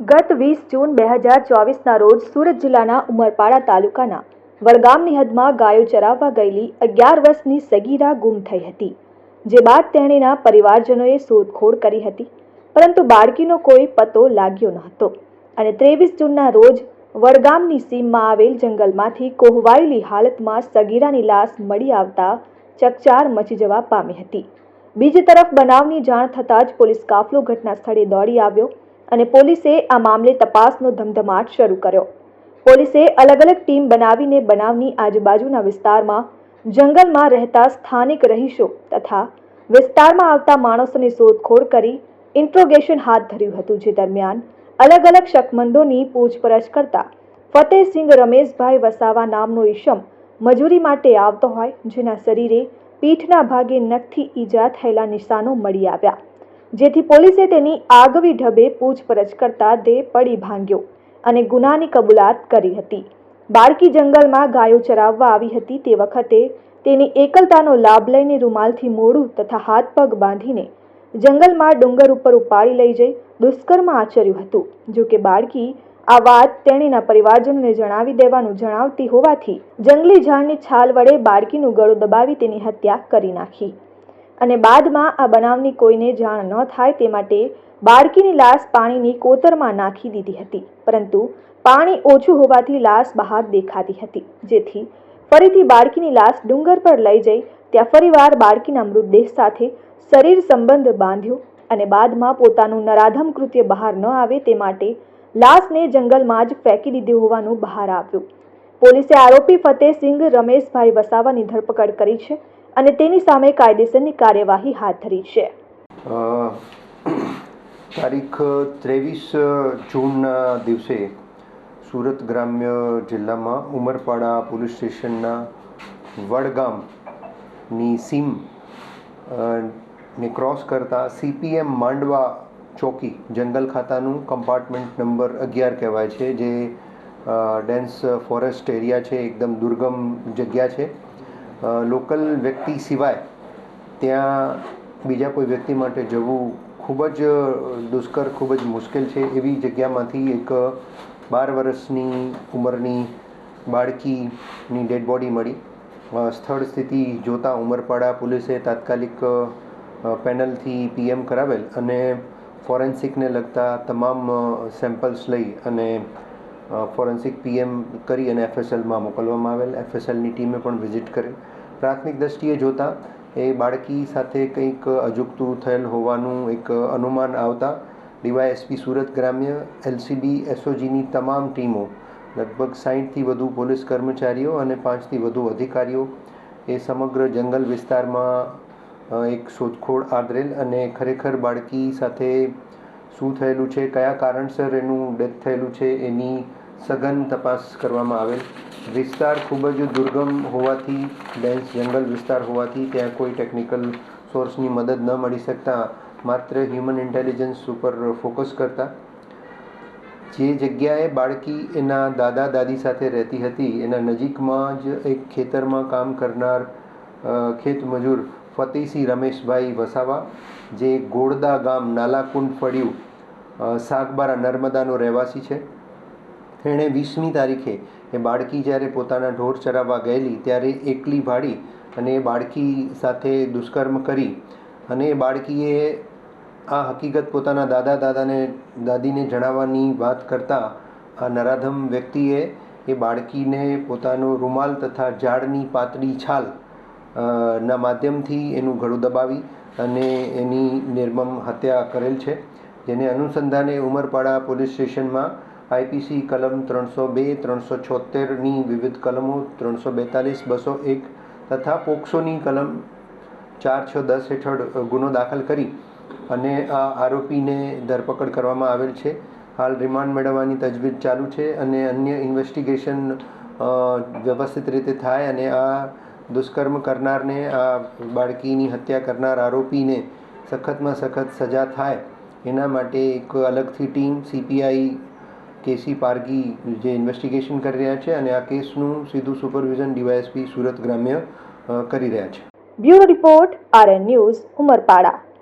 ગત વીસ જૂન બે હજાર ચોવીસના રોજ સુરત જિલ્લાના ઉમરપાડા તાલુકાના વડગામની હદમાં ગાયો ચરાવવા ગયેલી અગિયાર વર્ષની સગીરા ગુમ થઈ હતી, જે બાદ તેણીના પરિવારજનોએ શોધખોળ કરી હતી. પરંતુ બાળકીનો કોઈ પતો લાગ્યો ન હતો અને ત્રેવીસ જૂનના રોજ વડગામની સીમમાં આવેલ જંગલમાંથી કોહવાયેલી હાલતમાં સગીરાની લાશ મળી આવતા ચકચાર મચી જવા પામી હતી. બીજી તરફ બનાવની જાણ થતાં જ પોલીસ કાફલો ઘટના સ્થળે દોડી આવ્યો અને પોલીસે આ મામલે તપાસનો ધમધમાટ શરૂ કર્યો. પોલીસે અલગ અલગ ટીમ બનાવીને બનાવની આજુબાજુના વિસ્તારમાં જંગલમાં રહેતા સ્થાનિક રહીશો તથા વિસ્તારમાં આવતા માણસોની શોધખોળ કરી ઇન્ટ્રોગેશન હાથ ધર્યું હતું, જે દરમિયાન અલગ અલગ શકમંદોની પૂછપરછ કરતા ફતેહસિંહ રમેશભાઈ વસાવા નામનો ઈશમ મજૂરી માટે આવતો હોય, જેના શરીરે પીઠના ભાગે નખથી ઈજા થયેલા નિશાનો મળી આવ્યા. જેથી પોલીસે તેની આગવી ઢબે પૂછપરછ કરતા દેહ પડી ભાંગ્યો અને ગુનાની કબૂલાત કરી હતી. બાળકી જંગલમાં ગાયો ચરાવવા આવી હતી તે વખતે તેની એકલતાનો લાભ લઈને રૂમાલથી મોડું તથા હાથ પગ બાંધીને જંગલમાં ડુંગર ઉપર ઉપાડી લઈ જઈ દુષ્કર્મ આચર્યું હતું. જો કે બાળકી આ વાત તેણીના પરિવારજનોને જણાવી દેવાનું જણાવતી હોવાથી જંગલી ઝાડની છાલ વડે બાળકીનું ગળું દબાવી તેની હત્યા કરી નાખી. અને બાદમાં આ બનાવની કોઈને જાણ ન થાય તે માટે બાળકીની લાશ પાણીની કોતરમાં નાખી દીધી હતી, પરંતુ પાણી ઓછું હોવાથી લાશ બહાર દેખાતી હતી, જેથી ફરીથી બાળકીની લાશ ડુંગર પર લઈ જઈ ત્યાં ફરીવાર બાળકીના મૃતદેહ સાથે શરીર સંબંધ બાંધ્યો અને બાદમાં પોતાનું નરાધમ કૃત્ય બહાર ન આવે તે માટે લાશને જંગલમાં જ ફેંકી દીધી હોવાનું બહાર આવ્યું. પોલીસે આરોપી ફતેહસિંહ રમેશભાઈ વસાવાની ધરપકડ કરી છે અને તેની સામે કાયદેસરની કાર્યવાહી હાથ ધરી છે. તારીખ ત્રેવીસ જૂનના દિવસે સુરત ગ્રામ્ય જિલ્લામાં ઉમરપાડા પોલીસ સ્ટેશનના વડગામની સીમ ને ક્રોસ કરતા સીપીએમ માંડવા ચોકી, જંગલ ખાતાનું કમ્પાર્ટમેન્ટ નંબર અગિયાર કહેવાય છે, જે ડેન્સ ફોરેસ્ટ એરિયા છે, એકદમ દુર્ગમ જગ્યા છે. લોકલ વ્યક્તિ સિવાય ત્યાં બીજા કોઈ વ્યક્તિ માટે જવું ખૂબ જ દુષ્કર, ખૂબ જ મુશ્કેલ છે. એવી જગ્યામાંથી એક બાર વર્ષની ઉંમરની બાળકીની ડેડ બોડી મળી. સ્થળ સ્થિતિ જોતાં ઉમરપાડા પોલીસે તાત્કાલિક પેનલથી પીએમ કરાવેલ અને ફોરેન્સિકને લગતા તમામ સેમ્પલ્સ લઈ અને ફોરેન્સિક પીએમ કરી અને એફએસએલમાં મોકલવામાં આવેલ. એફએસએલની ટીમે પણ વિઝિટ કરેલ પ્રાથમિક દ્રષ્ટિએ જોતાં, એ બાળકી સાથે કંઈક અજુગતું થયેલ હોવાનું એક અનુમાન આવતા, ડીવાયએસપી સુરત ગ્રામ્ય, એલસીબી, એસઓજીની તમામ ટીમો, લગભગ સાહીઠથી વધુ પોલીસ કર્મચારીઓ અને પાંચથી વધુ અધિકારીઓ, એ સમગ્ર જંગલ વિસ્તારમાં એક શોધખોળ આદરેલ અને ખરેખર બાળકી સાથે શું થયેલું છે? કયા કારણસર એનું ડેથ થયેલું છે? એની સઘન તપાસ કરવામાં આવેલ. વિસ્તાર ખૂબ જ દુર્ગમ હોવાથી, ડેન્સ જંગલ વિસ્તાર હોવાથી ત્યાં કોઈ ટેકનિકલ સોર્સની મદદ ન મળી શકતા, માત્ર હ્યુમન ઇન્ટેલિજન્સ ઉપર ફોકસ કરતા. જે જગ્યાએ બાળકી એના દાદા દાદી સાથે રહેતી હતી, એના નજીકમાં જ એક ખેતરમાં કામ કરનાર ખેત મજૂર ફતેહસિંહ રમેશભાઈ વસાવા, જે ગોળદા ગામ નાલાકુંડ ફળિયું સાગબારા નર્મદાનો રહેવાસી છે. એણે વીસમી તારીખે એ બાળકી જ્યારે પોતાના ઢોર ચરાવવા ગયેલી, ત્યારે એકલી ભાડી અને એ બાળકી સાથે દુષ્કર્મ કરી અને એ બાળકીએ આ હકીકત પોતાના દાદા દાદાને, દાદીને જણાવવાની વાત કરતાં આ નરાધમ વ્યક્તિએ એ બાળકીને પોતાનો રૂમાલ તથા ઝાડની પાતળી છાલ ના માધ્યમથી એનું ગળું દબાવી અને એની નિર્મમ હત્યા કરેલ છે. જેને અનુસંધાને ઉમરપાડા પોલીસ સ્ટેશનમાં આઈપીસી કલમ ત્રણસો બે, ત્રણસો છોતેરની વિવિધ કલમો, ત્રણસો બેતાલીસ, બસો એક તથા પોક્સોની કલમ ચાર, છ, દસ હેઠળ ગુનો દાખલ કરી અને આ આરોપીને ધરપકડ કરવામાં આવેલ છે. હાલ રિમાન્ડ મેળવવાની તજવીજ ચાલુ છે અને અન્ય ઇન્વેસ્ટિગેશન વ્યવસ્થિત રીતે થાય અને આ દુષ્કર્મ કરનારને આ બાળકીની હત્યા કરનાર આરોપીને સખતમાં સખત સજા થાય, એના માટે એક અલગથી ટીમ સીપીઆઈ કેસી પારગી જે ઇન્વેસ્ટિગેશન કરી રહ્યા છે અને આ કેસનું સીધું સુપરવિઝન ડીવાયએસપી સુરત ગ્રામ્ય કરી રહ્યા છે. Bureau report RN news Umarpada.